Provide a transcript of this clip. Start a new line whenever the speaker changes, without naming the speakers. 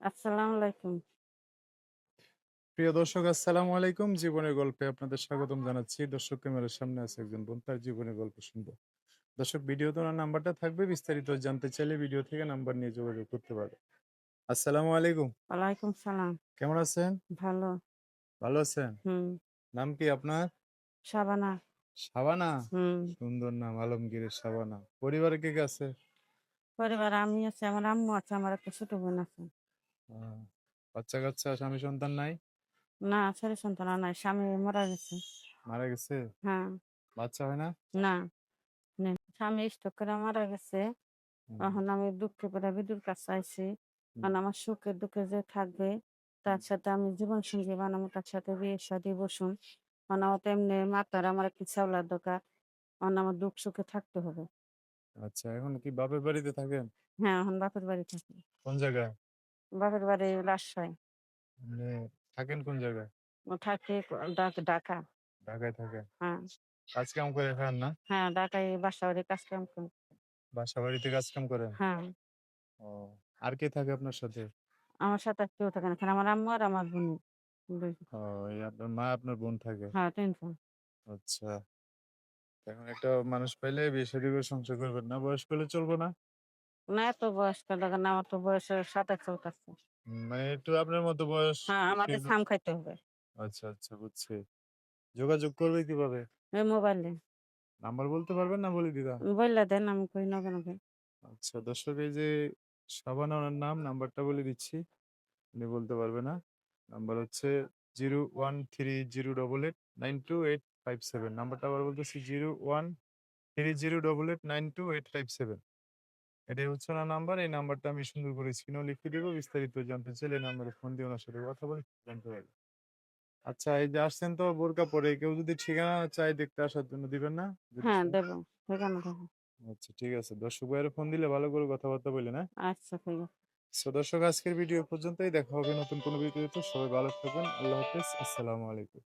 আসসালামু আলাইকুম।
প্রিয় দর্শক আসসালামু আলাইকুম জীবনের গল্পে আপনাদের স্বাগতম জানাচ্ছি দর্শক ক্যামেরার সামনে আছে একজন বোন তার জীবনের গল্প শুনব দর্শক ভিডিওতে ওনার নাম্বারটা থাকবে বিস্তারিত জানতে চাইলে ভিডিও থেকে নাম্বার নিয়ে যোগাযোগ করতে পারবে আসসালামু আলাইকুম
ওয়ালাইকুম সালাম।
কেমন আছেন
ভালো।
ভালো আছেন
হুম।
নাম কি আপনার
শাবানা।
শাবানা
হুম।
সুন্দর নাম আলমগীরের শাবানা পরিবারে কে কে আছে
পরিবারে আমি আছি, আমার আম্মু আছে, আমার একটা ছোট বোন আছে।
বাচ্চা কাচ্চা স্বামী সন্তান নাই
না, ছেলে সন্তান নাই। স্বামী মারা গেছে।
মারা গেছে
হ্যাঁ।
বাচ্চা হয় না
না। স্বামী স্ট্রোক করে মারা গেছে। এখন আমি দুঃখে করে বিদুর কাছে আইছি। কারণ আমার সুখে দুঃখে যে থাকবে তার সাথে আমি জীবন সঙ্গী বানাবো তার সাথে বিয়ে শাদী বসুন। মানে আমার তো এমনি মাতার আমার একটু চাওলার দরকার। কারণ আমার দুঃখ সুখে থাকতে হবে।
আচ্ছা এখন কি বাপের বাড়িতে থাকেন
হ্যাঁ, এখন বাপের বাড়ি থাকি।
কোন জায়গায়
বাপের বাড়ি রাজশাহী।
মানে থাকেন কোন জায়গায়
ও থাকে ঢাকা ঢাকা।
ঢাকায় থাকেন
হ্যাঁ,
কাজ কাম করে খান না
হ্যাঁ ঢাকায় বাসা বাড়ি কাজ কাম করি।
বাসা বাড়িতে কাজ কাম করেন
হ্যাঁ,
ও আর কে থাকে আপনার সাথে
আমার সাথে আর কেউ থাকে না। এখানে আমার আম্মু আর আমার বোন। দুই
ও এই আপনার মা আপনার বোন থাকে
হ্যাঁ, তিনজন।
আচ্ছা এখন একটা মানুষ পাইলে বিয়ে শাদী করে সংসার করবেন না বয়স করলে চলবো না
না এত বয়স্ক দরকার না, আমার তো বয়স সাতাশ চলতেছে।
উম, মানে একটু আপনার মতো বয়স
হ্যাঁ, আমাকে
কিন্তু-
সাম খাইতে হবে।
আচ্ছা আচ্ছা বুঝছি যোগাযোগ করবে কীভাবে
এই মোবাইলে।
নাম্বার বলতে পারবেন না বলে দিদা
বললে দেন আমি কই নগে নগে।
আচ্ছা দর্শক এই যে শাবানা ওনার নাম নাম্বারটা বলে দিচ্ছি উনি বলতে পারবে না নাম্বার হচ্ছে zero one three zero double eight nine two eight five seven নাম্বারটা আবার বলতেছি zero one three zero double eight nine two eight five seven এটাই হচ্ছে না নাম্বার। এই নাম্বারটা আমি সুন্দর করে স্ক্রিনেও লিখে দেবো বিস্তারিত জানতে চাইলে নাম্বারে ফোন দিয়ে ওনার সাথে কথা বলে জানতে পারবে। আচ্ছা এই যে আসছেন তো বোরকা পরে কেউ যদি ঠিকানা চাই দেখতে আসার জন্য দিবেন না?
হ্যাঁ, দেব। দেব।
আচ্ছা ঠিক আছে। দর্শক ভাইয়ের ফোন দিলে ভালো করে কথাবার্তা বলে না
আচ্ছা ঠিক আছে।
সো দর্শক আজকের ভিডিও পর্যন্তই। দেখা হবে নতুন কোনো ভিডিওতে সবাই ভালো থাকবেন। আল্লাহ হাফেজ। আসসালামু আলাইকুম।